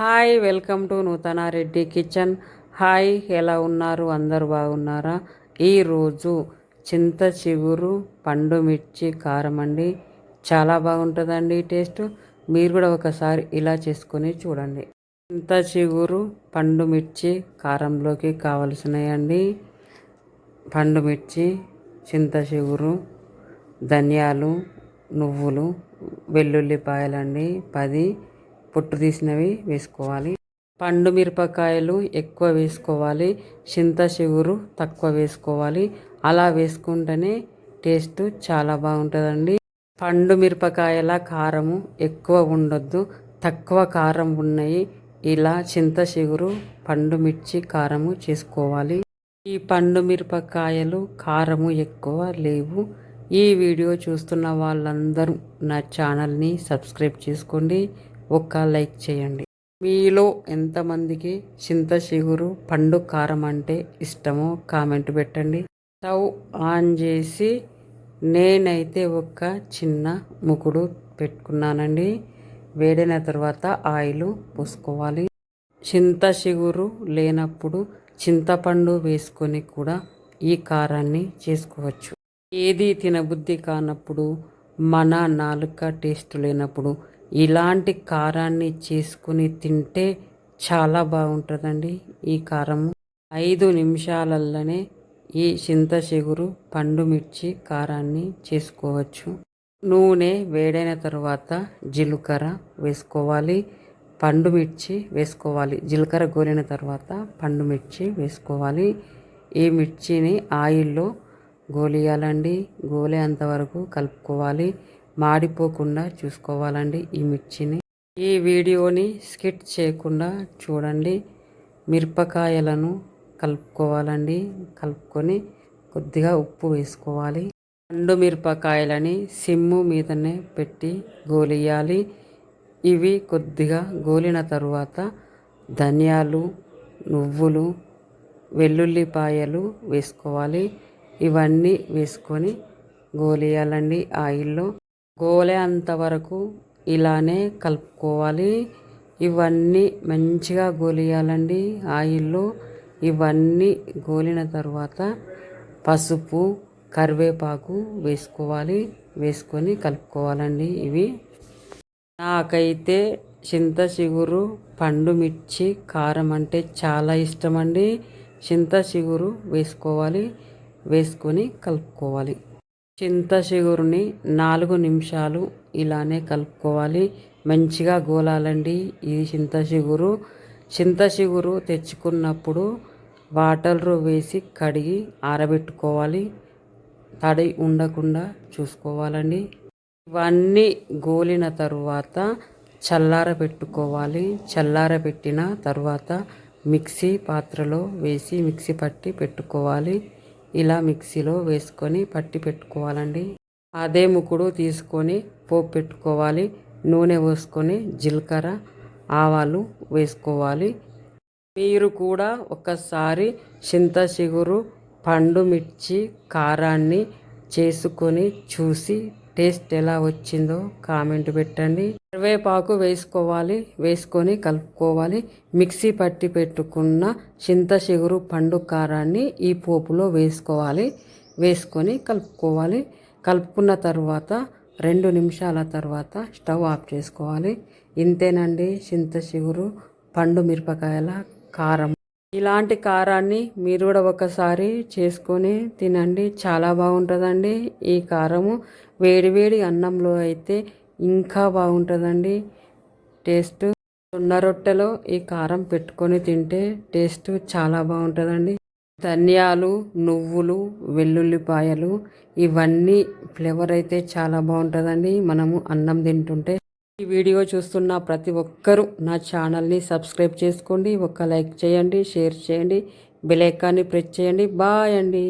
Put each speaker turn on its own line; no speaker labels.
Hi welcome to నూతన Reddy kitchen. Hi ఎలా ఉన్నారు? అందరు బాగున్నారా? ఈరోజు చింత చిగురు పండు మిర్చి కారం అండి. చాలా బాగుంటుందండి టేస్ట్. మీరు కూడా ఒకసారి ఇలా చేసుకొని చూడండి. చింత చిగురు పండు మిర్చి కారంలోకి కావలసినవి పండు మిర్చి చింత చిగురు ధనియాలు నువ్వులు వెల్లుల్లిపాయలండి. పది పొట్టు తీసినవి వేసుకోవాలి. పండు మిరపకాయలు ఎక్కువ వేసుకోవాలి. చింత చిగురు తక్కువ వేసుకోవాలి. అలా వేసుకుంటేనే టేస్ట్ చాలా బాగుంటుందండి. పండు మిరపకాయల కారము ఎక్కువ ఉండొద్దు. తక్కువ కారం ఉన్నాయి. ఇలా చింత చిగురు పండు మిర్చి కారము చేసుకోవాలి. ఈ పండు మిరపకాయలు కారము ఎక్కువ లేవు. ఈ వీడియో చూస్తున్న వాళ్ళందరూ నా ఛానల్ని సబ్స్క్రైబ్ చేసుకోండి. ఒక్క లైక్ చేయండి. మీలో ఎంతమందికి చింత చిగురు పండు కారం అంటే ఇష్టమో కామెంట్ పెట్టండి. స్టవ్ ఆన్ చేసి నేనైతే ఒక చిన్న ముకుడు పెట్టుకున్నానండి. వేడిన తర్వాత ఆయిల్ పోసుకోవాలి. చింత చిగురు లేనప్పుడు చింతపండు వేసుకొని కూడా ఈ కారాన్ని చేసుకోవచ్చు. ఏది తినబుద్ధి కానప్పుడు మన నాలుక టేస్ట్ లేనప్పుడు ఇలాంటి కారాన్ని చేసుకుని తింటే చాలా బాగుంటుందండి ఈ కారము ఐదు నిమిషాలలోనే ఈ చింత చిగురు పండు మిర్చి కారాన్ని చేసుకోవచ్చు. నూనె వేడైన తర్వాత జీలకర్ర వేసుకోవాలి. పండు మిర్చి వేసుకోవాలి. జీలకర్ర గోలిన తర్వాత పండు మిర్చి వేసుకోవాలి. ఈ మిర్చిని ఆయిల్లో గోలియాలండి. గోలే అంతవరకు కలుపుకోవాలి. మాడిపోకుండా చూసుకోవాలండి ఈ మిర్చిని. ఈ వీడియోని స్కిట్ చేయకుండా చూడండి. మిరపకాయలను కలుపుకోవాలండి. కలుపుకొని కొద్దిగా ఉప్పు వేసుకోవాలి. పండు మిరపకాయలని సిమ్ము మీదనే పెట్టి గోలియాలి. ఇవి కొద్దిగా గోలిన తరువాత ధనియాలు నువ్వులు వెల్లుల్లిపాయలు వేసుకోవాలి. ఇవన్నీ వేసుకొని గోలియాలండి ఆయిల్లో. గోలే అంతవరకు ఇలానే కలుపుకోవాలి. ఇవన్నీ మంచిగా గోలియాలండి ఆయిల్లో. ఇవన్నీ గోలిన తర్వాత పసుపు కరివేపాకు వేసుకోవాలి. వేసుకొని కలుపుకోవాలండి ఇవి. నాకైతే చింత చిగురు పండు మిర్చి కారం అంటే చాలా ఇష్టం అండి చింత చిగురు వేసుకోవాలి. వేసుకొని కలుపుకోవాలి. చింతచిగురుని నాలుగు నిమిషాలు ఇలానే కలుపుకోవాలి. మంచిగా గోలాలండి ఇది చింతచిగురు చింతచిగురు తెచ్చుకున్నప్పుడు వాటర్ వేసి కడిగి ఆరబెట్టుకోవాలి. తడి ఉండకుండా చూసుకోవాలండి. ఇవన్నీ గోలిన తరువాత చల్లార పెట్టుకోవాలి. చల్లార పెట్టిన తర్వాత మిక్సీ పాత్రలో వేసి మిక్సీ పట్టి పెట్టుకోవాలి. ఇలా మిక్సీలో వేసుకొని పట్టి పెట్టుకోవాలండి. అదే ముకుడు తీసుకొని పోపు పెట్టుకోవాలి. నూనె పోసుకొని జీలకర్ర ఆవాలు వేసుకోవాలి. మీరు కూడా ఒకసారి చింత చిగురు పండు మిర్చి కారాన్ని చేసుకొని చూసి టేస్ట్ ఎలా వచ్చిందో కామెంట్ పెట్టండి. కరివేపాకు వేసుకోవాలి వేసుకొని కలుపుకోవాలి. మిక్సీ పట్టి పెట్టుకున్న చింత చిగురు పండు కారాన్ని ఈ పోపులో వేసుకోవాలి. వేసుకొని కలుపుకోవాలి. కలుపుకున్న తర్వాత రెండు నిమిషాల తర్వాత స్టవ్ ఆఫ్ చేసుకోవాలి. ఇంతేనండి చింత చిగురు పండు మిరపకాయల కారం. ఇలాంటి కారాన్ని మీరు కూడా ఒకసారి చేసుకొని తినండి. చాలా బాగుంటుందండి ఈ కారము. వేడివేడి అన్నంలో అయితే ఇంకా బాగుంటుందండి. టేస్ట్ జొన్న రొట్టెలో ఈ కారం పెట్టుకొని తింటే టేస్ట్ చాలా బాగుంటుందండి. ధనియాలు నువ్వులు వెల్లుల్లిపాయలు ఇవన్నీ ఫ్లేవర్ అయితే చాలా బాగుంటుందండి. మనము అన్నం తింటుంటే ఈ వీడియో చూస్తున్న ప్రతి ఒక్కరూ నా ఛానల్ని సబ్స్క్రైబ్ చేసుకోండి. ఒక లైక్ చేయండి షేర్ చేయండి బెలైకాన్ని ప్రెస్ చేయండి. బాయ్ అండి.